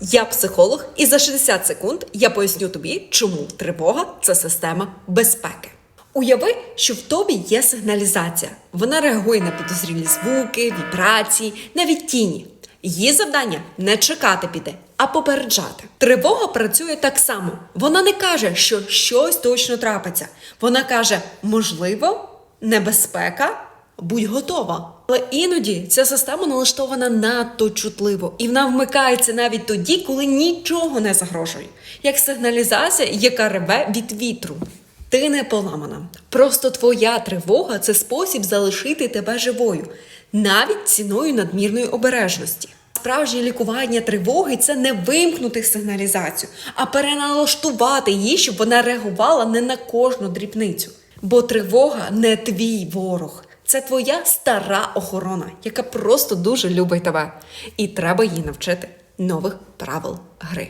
Я психолог, і за 60 секунд я поясню тобі, чому тривога це система безпеки. Уяви, що в тобі є сигналізація. Вона реагує на підозрілі звуки, вібрації, навіть тіні. Її завдання не чекати піде, а попереджати. Тривога працює так само. Вона не каже, що щось точно трапиться. Вона каже, можливо, небезпека, будь готова. Але іноді ця система налаштована надто чутливо, і вона вмикається навіть тоді, коли нічого не загрожує, як сигналізація, яка реве від вітру. Ти не поламана. Просто твоя тривога це спосіб залишити тебе живою, навіть ціною надмірної обережності. Справжнє лікування тривоги це не вимкнути сигналізацію, а переналаштувати її, щоб вона реагувала не на кожну дрібницю. Бо тривога не твій ворог. Це твоя стара охорона, яка просто дуже любить тебе. І треба їй навчити нових правил гри.